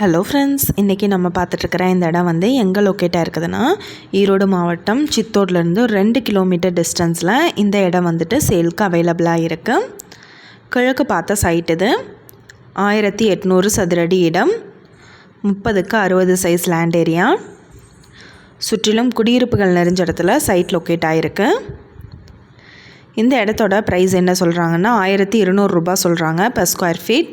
Hello friends இன்றைக்கி நம்ம பார்த்துட்ருக்கிற இந்த இடம் வந்து எங்கே லொக்கேட்டாக இருக்குதுன்னா ஈரோடு மாவட்டம் சித்தோட்லேருந்து ஒரு ரெண்டு கிலோமீட்டர் டிஸ்டன்ஸில் இந்த இடம் வந்துட்டு சேலுக்கு அவைலபிளாக இருக்குது கிழக்கு பார்த்த சைட் இது. ஆயிரத்தி எட்நூறு சதுரடி இடம். முப்பதுக்கு அறுபது சைஸ் லேண்ட் ஏரியா சுற்றிலும் குடியிருப்புகள் நிறைஞ்ச இடத்துல சைட் லொக்கேட் ஆகிருக்கு இந்த இடத்தோட ப்ரைஸ் என்ன சொல்கிறாங்கன்னா ஆயிரத்தி இருநூறுபா சொல்கிறாங்க per square feet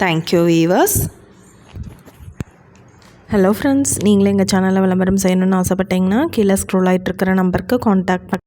thank you viewers hello friends நீங்களே எங்கள் சேனலில் விளம்பரம் செய்யணும்னு ஆசைப்பட்டீங்கன்னா கீழே ஸ்க்ரோல் ஆகிட்டு இருக்கிற நம்பருக்கு காண்டாக்ட்